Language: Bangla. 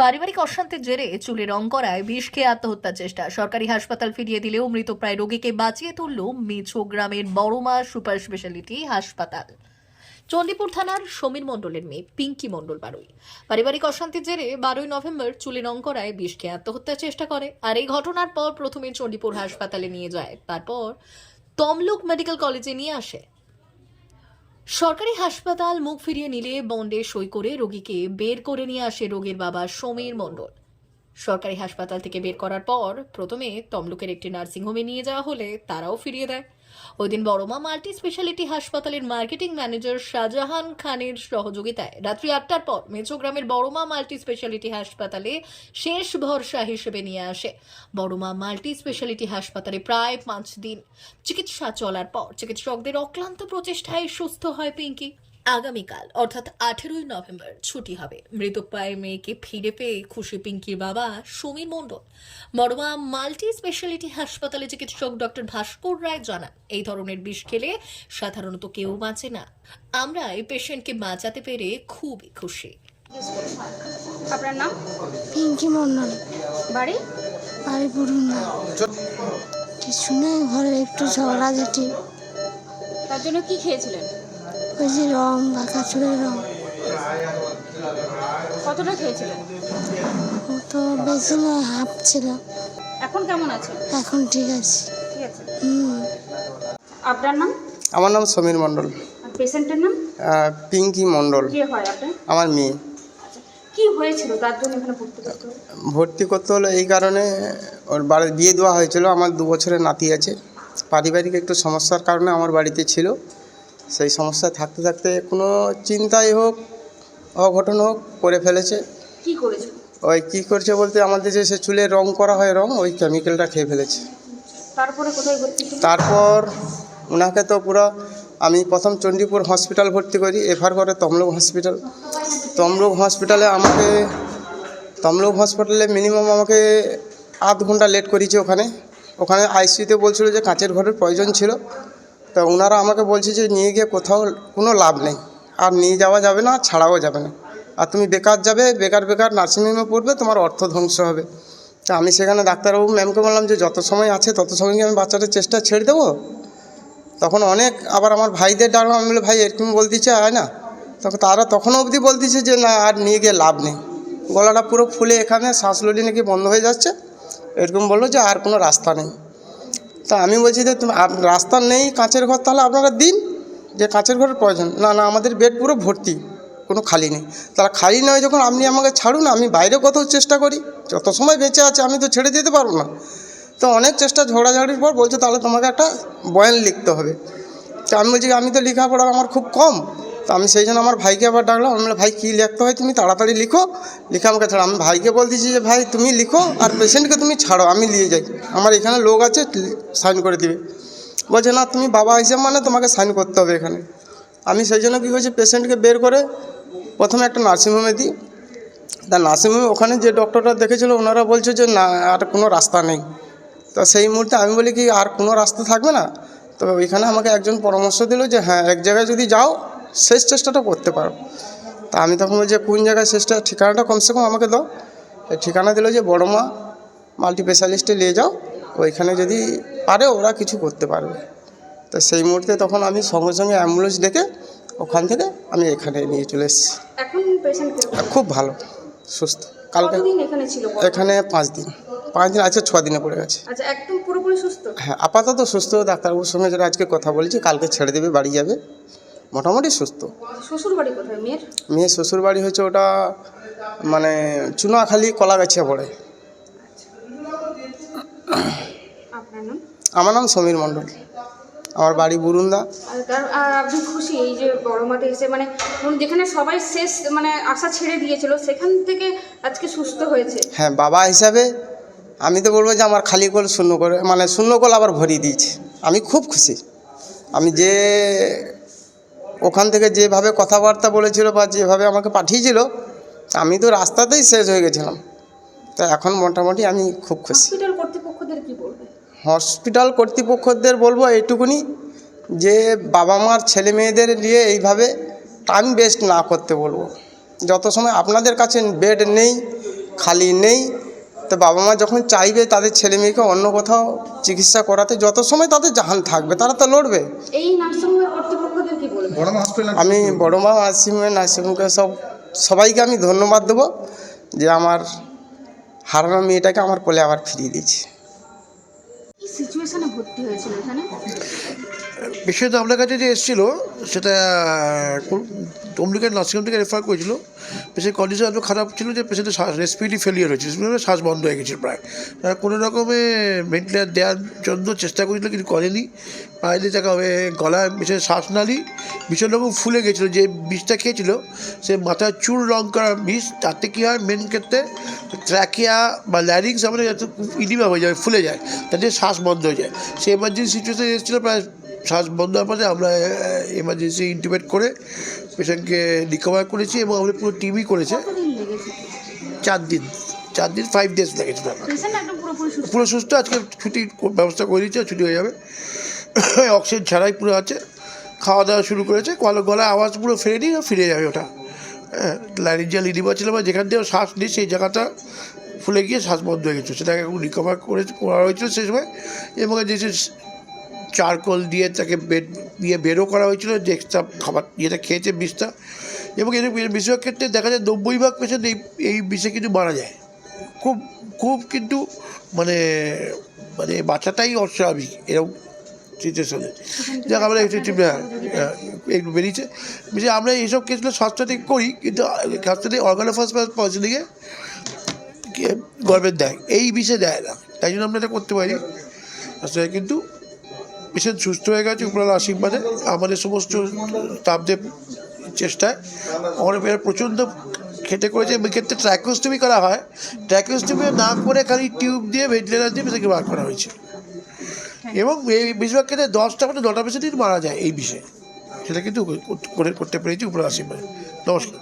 পারিবারিক অশান্তির জেরে চুলে রং করায় বিষ খেয়ে আত্মহত্যার চেষ্টা। সরকারি হাসপাতাল ফিরিয়ে দিলেও মৃতপ্রায় রোগীকে বাঁচিয়ে তুলল মিছো গ্রামের বড়মা সুপার স্পেশালিটি হাসপাতাল। চণ্ডীপুর থানার সমীর মণ্ডলের মেয়ে পিঙ্কি মণ্ডল বারুই। পারিবারিক অশান্তির জেরে বারোই নভেম্বর চুলে রং করায় বিষকে আত্মহত্যার চেষ্টা করে আর এই ঘটনার পর প্রথমে চণ্ডীপুর হাসপাতালে নিয়ে যায়। তারপর তমলুক মেডিকেল কলেজে নিয়ে আসে। সরকারি হাসপাতাল মুখ ফিরিয়ে নিলে বন্ডে সই করে রোগীকে বের করে নিয়ে আসে রোগীর বাবা সমীর মণ্ডল। সরকারি হাসপাতাল থেকে বের করার পর প্রথমে তমলুকের একটি নার্সিংহোমে নিয়ে যাওয়া হলে তারাও ফিরিয়ে দেয়। ওই দিন বড়মা মাল্টি স্পেশালিটি হাসপাতালের মার্কেটিং ম্যানেজার শাহজাহান খানের সহযোগিতায় রাত্রি আটটার পর মেচোগ্রামের বড়মা মাল্টি স্পেশালিটি হাসপাতালে শেষ ভরসা হিসেবে নিয়ে আসে। বড়মা মাল্টি স্পেশালিটি হাসপাতালে প্রায় পাঁচ দিন। চিকিৎসা চলার পর চিকিৎসকদের অক্লান্ত প্রচেষ্টায় সুস্থ হয় পিঙ্কি। আগামীকাল অর্থাৎ আঠেরোই নভেম্বর ছুটি হবে। মৃত মৃতপ্রায় মেয়েকে ফিরে পেয়ে খুশি পিঙ্কির বাবা সমীর মণ্ডল। বড়মা মাল্টি স্পেশালিটি হাসপাতালে চিকিৎসক ডক্টর ভাস্কর রায় জানান এই ধরনের বিষ খেলে সাধারণত কেউ বাঁচে না। আমরা এই পেশেন্টকে বাঁচাতে পেরে খুবই খুশি। আপনার নাম? পিঙ্কি মন্ডল বাড়ি? বাড়ি পুরুন না কিছু নেই ঘরে একটু ঝগড়াঝাটি তার জন্য কি খেয়েছিলেন? ওই যে রং বাঁকা চুলের রং। কতটা খেয়েছিলেন? ও তো বেশি নয় হাফ ছিল। এখন কেমন আছে? এখন ঠিক আছে। ঠিক আছে। হুম। আপনার নাম? আমার নাম সমীর মণ্ডল। পেশেন্টের নাম? পিঙ্কি মণ্ডল। কে হয় আপনার আমার মেয়ে। আচ্ছা কি হয়েছিল? তার জন্য এখানে ভর্তি করতে হলো? ভর্তি করতে হলো এই কারণে ওর বাড়ি বিয়ে দেওয়া হয়েছিল। আমার দু বছরের নাতি আছে। পারিবারিক একটু সমস্যার কারণে আমার বাড়িতে ছিল। সেই সমস্যা থাকতে থাকতে কোনো চিন্তাই হোক অঘটন হোক করে ফেলেছে। কি ওই কী করছে বলতে আমাদের যে সে চুলে রং করা হয় রং ওই কেমিক্যালটা খেয়ে ফেলেছে। তারপরে কোথায় ভর্তি তারপর ওনাকে তো পুরো আমি প্রথম চণ্ডীপুর হসপিটাল ভর্তি করি এফআর করে তমলুক হসপিটাল তমলুক হসপিটালে আমাকে তমলুক হসপিটালে মিনিমাম আমাকে আধ ঘণ্টা লেট করেছে ওখানে। ওখানে আইসিইউতে বলছিল যে কাঁচের ঘরের প্রয়োজন ছিল। তা ওনারা আমাকে বলছে যে নিয়ে গিয়ে কোথাও কোনো লাভ নেই। আর নিয়ে যাওয়া যাবে না, ছাড়াও যাবে না। আর তুমি বেকার যাবে, বেকার বেকার নার্সিংহোমে পড়বে, তোমার অর্থ ধ্বংস হবে। তা আমি সেখানে ডাক্তারবাবু ম্যামকে বললাম যে যত সময় আছে তত সময় আমি বাচ্চাটার চেষ্টা ছেড়ে দেবো। তখন অনেক আবার আমার ভাইদের ডাকলাম আমি বলি ভাই, এরকম বলতেছে হয় না। তখন তারা তখনও অবধি বলতেছে যে, না, আর নিয়ে গিয়ে লাভ নেই। গলাটা পুরো ফুলে এখানে শ্বাসলটি নাকি বন্ধ হয়ে যাচ্ছে। এরকম বলল যে, আর কোনো রাস্তা নেই। তা আমি বলছি যে তুমি রাস্তা নেই, কাঁচের ঘর, তাহলে আপনারা দিন যে কাঁচের ঘরের প্রয়োজন। না না, আমাদের বেড পুরো ভর্তি, কোনো খালি নেই। তাহলে খালি নয় যখন আপনি আমাকে ছাড়ুন, আমি বাইরে কোথাও চেষ্টা করি। যত সময় বেঁচে আছে, আমি তো ছেড়ে দিতে পারব না। তো অনেক চেষ্টা ঝগড়াঝাড়ির পর বলছে, তাহলে তোমাকে একটা বয়ান লিখতে হবে। তো আমি বলছি, আমি তো লেখাপড়া আমার খুব কম। তো আমি সেই জন্য আমার ভাইকে আবার ডাকলাম। আমি ভাই, কী লিখতে হয় তুমি তাড়াতাড়ি লিখো। লিখে আমাকে ছাড়ো আমি ভাইকে বলতেছি যে, ভাই, তুমি লিখো আর পেশেন্টকে তুমি ছাড়ো, আমি নিয়ে যাই। আমার এখানে লোক আছে, সাইন করে দিবে। বলছে, না, তুমি বাবা হিসেবে মানে তোমাকে সাইন করতে হবে এখানে। আমি সেই জন্য কী করছি, পেশেন্টকে বের করে প্রথমে একটা নার্সিংহোমে দিই। তা নার্সিংহোমে ওখানে যে ডক্টরটা দেখেছিল, ওনারা বলছে যে, না, আর কোনো রাস্তা নেই। তো সেই মুহূর্তে আমি বলি কি, আর কোনো রাস্তা থাকবে না? তবে ওইখানে আমাকে একজন পরামর্শ দিল যে হ্যাঁ এক জায়গায় যদি যাও শেষ চেষ্টাটা করতে পারো। তা আমি তখন বলছি কোন জায়গায় শেষটা ঠিকানাটা কমসে কম আমাকে দাও। এই ঠিকানা দিল যে বড়মা মাল্টি স্পেশালিস্টে নিয়ে যাও। ওইখানে যদি পারে ওরা কিছু করতে পারবে। তো সেই মুহূর্তে তখন আমি সঙ্গে সঙ্গে অ্যাম্বুলেন্স ডেকে ওখান থেকে আমি এখানে নিয়ে চলে এসেছি। খুব ভালো সুস্থ। কালকে এখানে পাঁচ দিন। পাঁচ দিন আছে ছ দিনে পড়ে গেছে। আচ্ছা হ্যাঁ আপাতত সুস্থ। ডাক্তারবাবুর সঙ্গে যেটা আজকে কথা বলেছি কালকে ছেড়ে দেবে বাড়ি যাবে। মোটামুটি সুস্থ। শ্বশুর বাড়ি কোথায় মেয়ের? মেয়ের শ্বশুর বাড়ি হচ্ছে ওটা মানে চুনাখালি কলাগাছিয়া পড়ে। নাম? আমার নাম সমীর মণ্ডল। আমার বাড়ি বুরুন্দা। আর আপনি খুশি এই যে বড় মাঠে এসে মানে যেখানে সবাই শেষ মানে আশা ছেড়ে দিয়েছিল সেখান থেকে আজকে সুস্থ হয়েছে? হ্যাঁ বাবা হিসাবে আমি তো বলব যে আমার খালি কোল শূন্য করে মানে শূন্য কোল আবার ভরিয়ে দিয়েছে। আমি খুব খুশি। আমি যে ওখান থেকে যেভাবে কথাবার্তা বলেছিল বা যেভাবে আমাকে পাঠিয়েছিল আমি তো রাস্তাতেই শেষ হয়ে গেছিলাম। তো এখন মোটামুটি আমি খুব খুশি। হসপিটাল কর্তৃপক্ষদের বলব? এইটুকুনি যে বাবা মার ছেলে মেয়েদের নিয়ে এইভাবে টাইম ওয়েস্ট না করতে বলব। যত সময় আপনাদের কাছে বেড নেই খালি নেই তো বাবা মা যখন চাইবে তাদের ছেলে মেয়েকে অন্য কোথাও চিকিৎসা করাতে যত সময় তাদের জাহান থাকবে তারা তো লড়বে। এই আমি বড় মা নার্সিংহোমে নার্সিংহোমকে সব সবাইকে আমি ধন্যবাদ দেবো যে আমার হারানো মেয়েটাকে আমার কোলে আবার ফিরিয়ে দিয়েছে। পেশেন্ট আপনার কাছে যে এসেছিল, সেটা তমলিকের নার্সিংহোম থেকে রেফার করেছিল। পেশেন্ট কন্ডিশন এত খারাপ ছিল যে পেশেন্টের রেসপিরেটরি ফেলিয়ার হয়েছে শ্বাস বন্ধ হয়ে গেছিল প্রায়। তারা কোনো রকমে ভেন্টিলেটার দেওয়ার জন্য চেষ্টা করেছিল, কিন্তু করেনি। পায়ে তাকে হবে গলায় বিশেষ শ্বাসনালী ভীষণ রকম ফুলে গেছিল। যে বিষটা খেয়েছিল, সে মাথায় চুল রং করা বিষ, তাতে কী হয় মেন ক্ষেত্রে? ট্র্যাকিয়া বা ল্যারিংস আমাদের ইডিমা হয়ে যায়, ফুলে যায়, তাতে শ্বাস বন্ধ হয়ে যায়। সে এমার্জেন্সি সিচুয়েশন এসেছিল প্রায় শ্বাস বন্ধ হওয়ার পরে আমরা এমার্জেন্সি ইন্টিমেট করে পেশেন্টকে রিকভার করেছি এবং আমাদের পুরো টিমই করেছে। চার দিন। চার দিন ফাইভ ডেজ লেগেছিল পুরো সুস্থ আজকে ছুটির ব্যবস্থা করে দিয়েছে ছুটি হয়ে যাবে। অক্সিজেন ছাড়াই পুরো আছে। খাওয়া দাওয়া শুরু করেছে গলা গলায় আওয়াজ পুরো ফেরেনি ফিরে যাবে ওটা। হ্যাঁ লাইনিজিয়াল ইডিমা ছিল বা যেখান দিয়ে শ্বাস নিয়ে সেই জায়গাটা ফুলে গিয়ে শ্বাস বন্ধ হয়ে গেছিল সেটাকে এখন রিকভার করে করা হয়েছিল সেই সময়। এবং যে চারকোল দিয়ে তাকে বেড দিয়ে বেরও করা হয়েছিল, যে এক্সট্রা খাবার যেটা খেয়েছে বিষটা। এবং এর বেশিরভাগ ক্ষেত্রে দেখা যায় নব্বই ভাগ পেশেন্ট এই এই বিষে কিন্তু মারা যায়। খুব খুব কিন্তু মানে মানে বাচ্চাটাই অস্বাভাবিক এরকম সিচুয়েশনে যাক, আমরা একটু বেরিয়েছে। বেশি আমরা এইসব কেসগুলো স্বাস্থ্যতে করি, কিন্তু স্বাস্থ্যতে অর্গানোফাস পয়সা গভর্নমেন্ট দেয়। এই বিষে দেয় না। তাই জন্য আমরা এটা করতে পারি। আসলে কিন্তু পেশেন্ট সুস্থ হয়ে গেছে উপরাল আশীর্বাদে আমাদের সমস্ত স্টাফদের চেষ্টায়। এরা প্রচণ্ড খেটে করেছে ক্ষেত্রে ট্র্যাকোস্টমি করা হয়। ট্র্যাকোস্টমি না করে খালি টিউব দিয়ে ভেন্টিলেটার দিয়ে পেশেন্টকে বার করা হয়েছে। এবং এই বেশিরভাগ ক্ষেত্রে দশটা মানে নটা পেশেন্টই মারা যায় এই বিষয়ে। সেটা কিন্তু করে করতে পেরেছি উপরাল আশীর্বাদে। নমস্কার।